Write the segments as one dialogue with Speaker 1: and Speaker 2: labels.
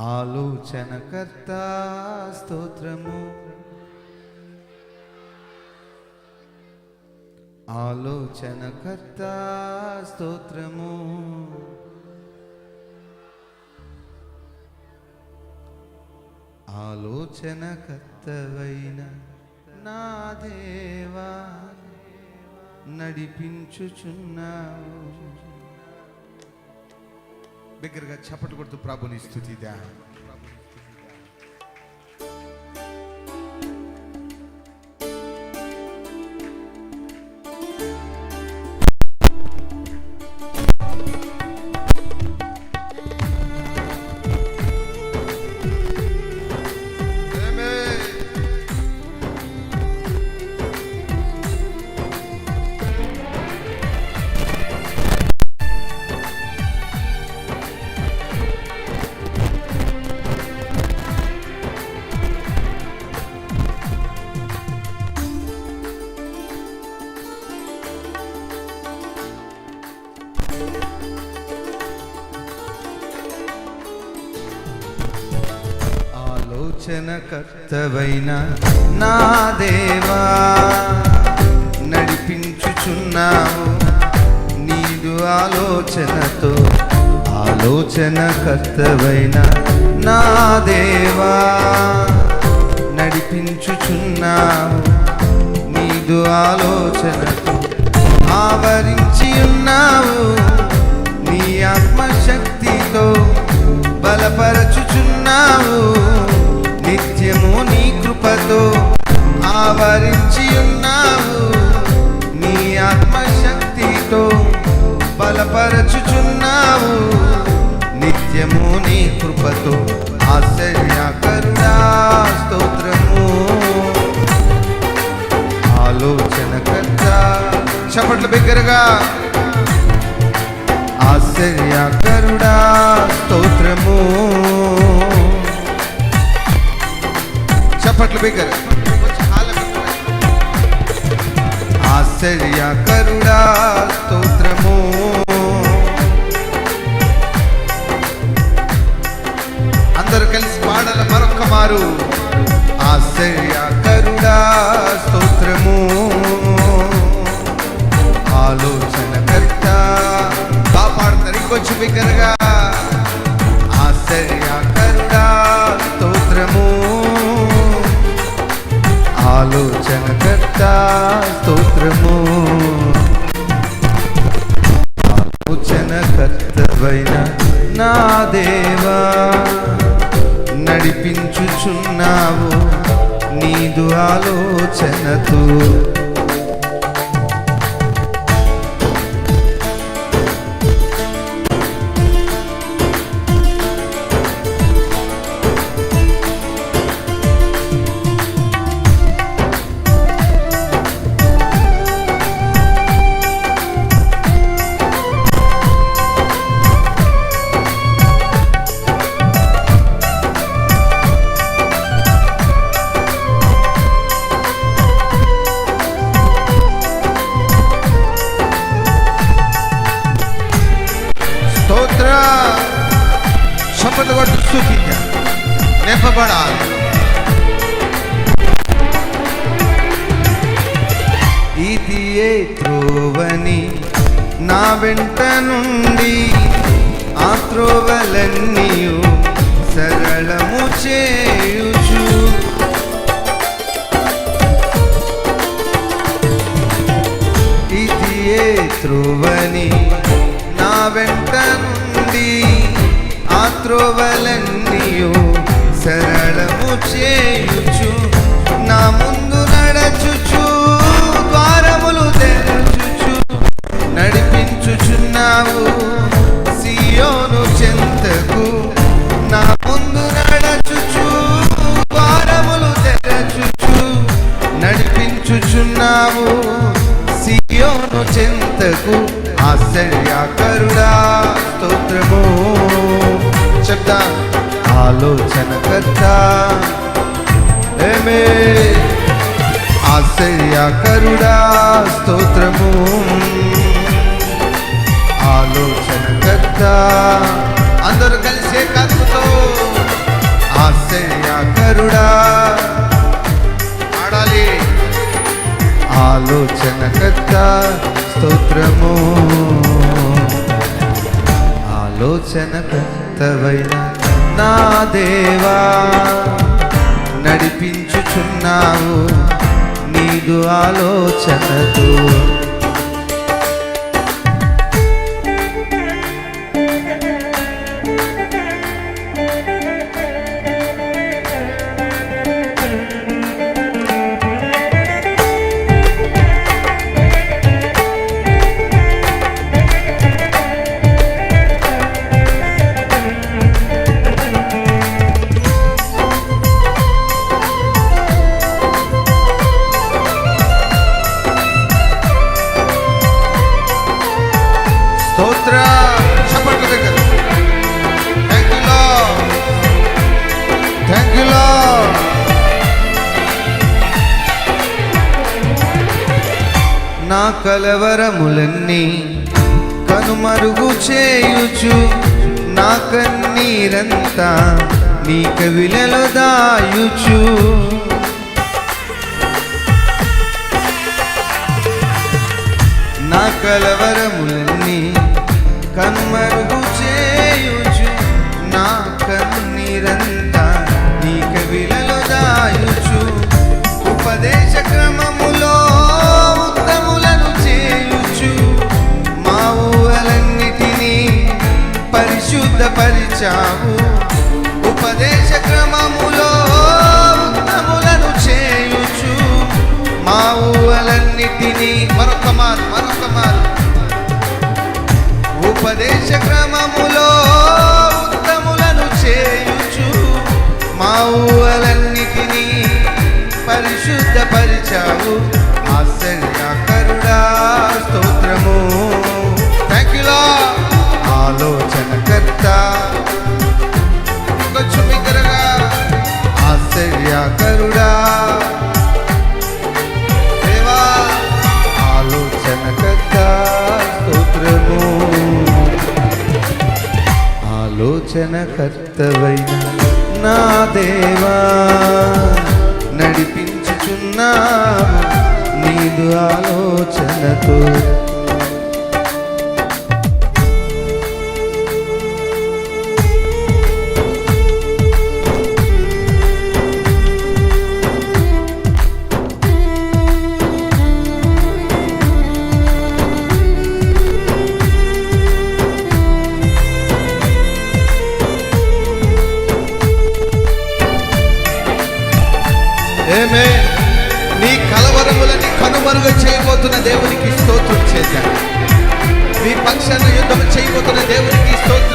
Speaker 1: ఆలోచనకర్త స్తోత్రము. ఆలోచనకర్త స్తోత్రము. ఆలోచనకర్తవైన నా దేవా నడిపించుచున్నావు. బిగ్గరగా చప్పట్లు కొడుతూ ప్రభుని స్థుతిదా ఆలోచనకర్తవైన నా దేవా నడిపించుచున్నావు. నీదు ఆలోచనతో ఆలోచనకర్తవైన నా దేవా నడిపించుచున్నావు. నీదు ఆలోచనతో ఆవరించి ఉన్నావు. నీ ఆత్మశక్తితో బలపరచుచున్నావు. నిత్యము నీ కృపతో ఆవరించి ఉన్నావు చప్పట్లు ఆశ్చర్య ఆశ్చర్యకరుడా స్తోత్రము. అందరూ కలిసి పాడల మరొక్క మారు. ఆశ్చర్యకరుడా స్తోత్రము. దేవా నడిపించుచున్నావు నీదు ఆలోచనతో. శపథ కొట్టు స్థుతించ నింపబడాలి ఇది ఏ త్రోవని నా వెంట నుండి ఆ త్రోవలన్నీయు సరళము చేయుచు. ఇది ఏ త్రోవని నా వెంట నుండి ఆ త్రోవలన్నీయు సరళము చేయుచు నా ముందు నడచుచు ద్వారములు తెరచుచు నడిపించుచున్నావు. సియోను చెంతకు ఆలోచన ఆలోచనకర్త. ఏమే? కరుడా స్తోత్రము. ఆలోచన ఆలోచనకర్త. అందరు కలిసే కత్తుతో కరుడా ఆడాలి. ఆలోచన ఆలోచనకర్త స్తోత్రము. ఆలోచన ఆలోచనకర్తవైనా నా దేవా నడిపించుచున్నావు నీదు ఆలోచనతో. నా కలవరములన్నీ కనుమరుగు చేయుచు నా కన్నీరంతా నీ కవిలలో దాయుచు. నా కలవరములన్నీ కనుమరుగు చేయుచు నా కన్నీరంతా పరిచావు. ఉపదేశ క్రమములో ఉత్తములను చేయుచు. మా ఊవలన్నిటినీ మరొక మారు మరొక మారు. ఉపదేశ క్రమములో ఉత్తములను చేయుచు. మా ఊహలన్నిటినీ పరిశుద్ధపరిచావు. ఆశ్చర్యకరుడా ఆలోచనకర్తవైన నా దేవా నడిపించుచున్నావు నీదు ఆలోచనతో. చేయబోతున్న దేవునికి స్తోత్రం చేశాను. మీ పక్షాన యుద్ధం చేయబోతున్న దేవునికి స్తోత్రం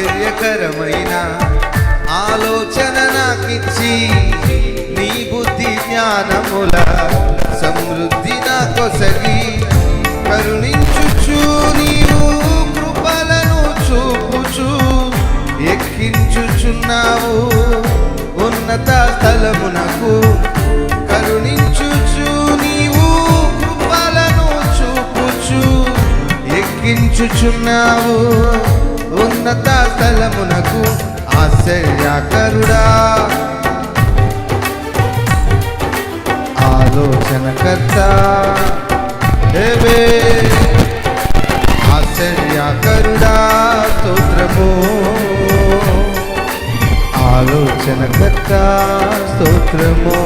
Speaker 1: ఆశ్చర్యకరమైన ఆలోచన నాకిచ్చి నీ బుద్ధి జ్ఞానముల సమృద్ధి నాకొసగి కరుణించుచు నీవు కృపలను చూపుచు ఎక్కించుచున్నావు ఉన్నత స్థలమునకు. కరుణించుచు నీవు కృపలను చూపుచు ఎక్కించుచున్నావు ఉన్నత స్థలమునకు ఆశ్చర్యకరుడా. ఆలోచనకర్త. దేవే ఆశ్చర్యకరుడా స్తోత్రము. ఆలోచనకర్త స్తోత్రము.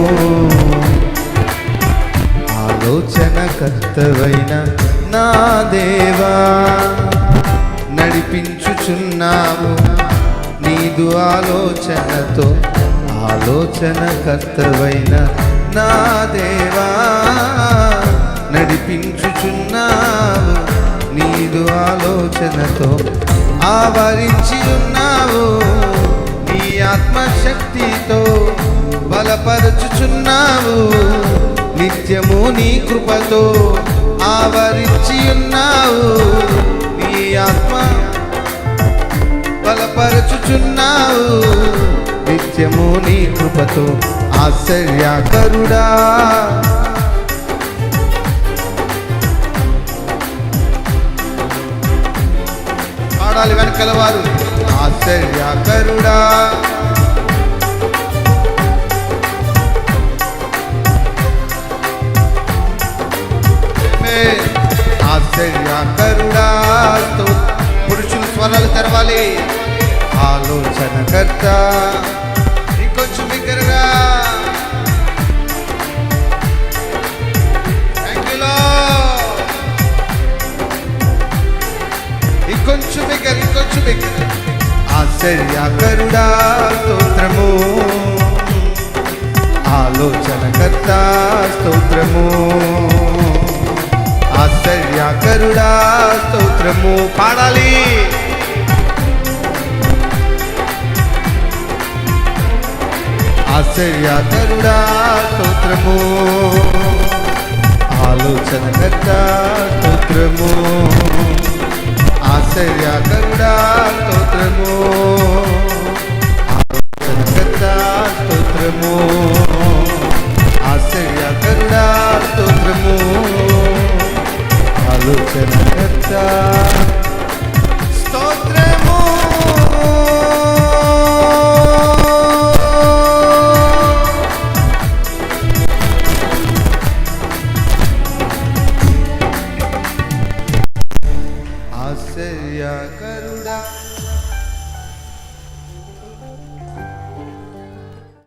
Speaker 1: ఆలోచనకర్తవైన నా దేవా నడిపించుచున్నావు నీదు ఆలోచనతో ఆలోచన కర్తవైన నా దేవా నడిపించుచున్నావు. నీదు ఆలోచనతో ఆవరించి ఉన్నావు నీ ఆత్మశక్తితో బలపరచుచున్నావు. నిత్యము నీ కృపతో ఆవరించి ఉన్నావు నిత్యము నీ కృపతో ఆశ్చర్యకరుడా పాడాలి వెనకల వారు. ఆశ్చర్యకరుడా ఇంకొంచెం బిగ్గర ఇంకొంచెం బిగ్గర ఆశ్చర్యకరుడా స్తోత్రము. ఆలోచనకర్త స్తోత్రము. ఆశ్చర్యకరుడా స్తోత్రము. పాడాలి. ఆశ్చర్యకరుడా స్తోత్రము. ఆలోచనకర్త స్తోత్రము. ఆశ్చర్య కరుడా స్తోత్రము. ఆలోచనకర్త స్తోత్రము. ఆశ్చర్య కరుడా స్తోత్రము. ఆలోచనకర్త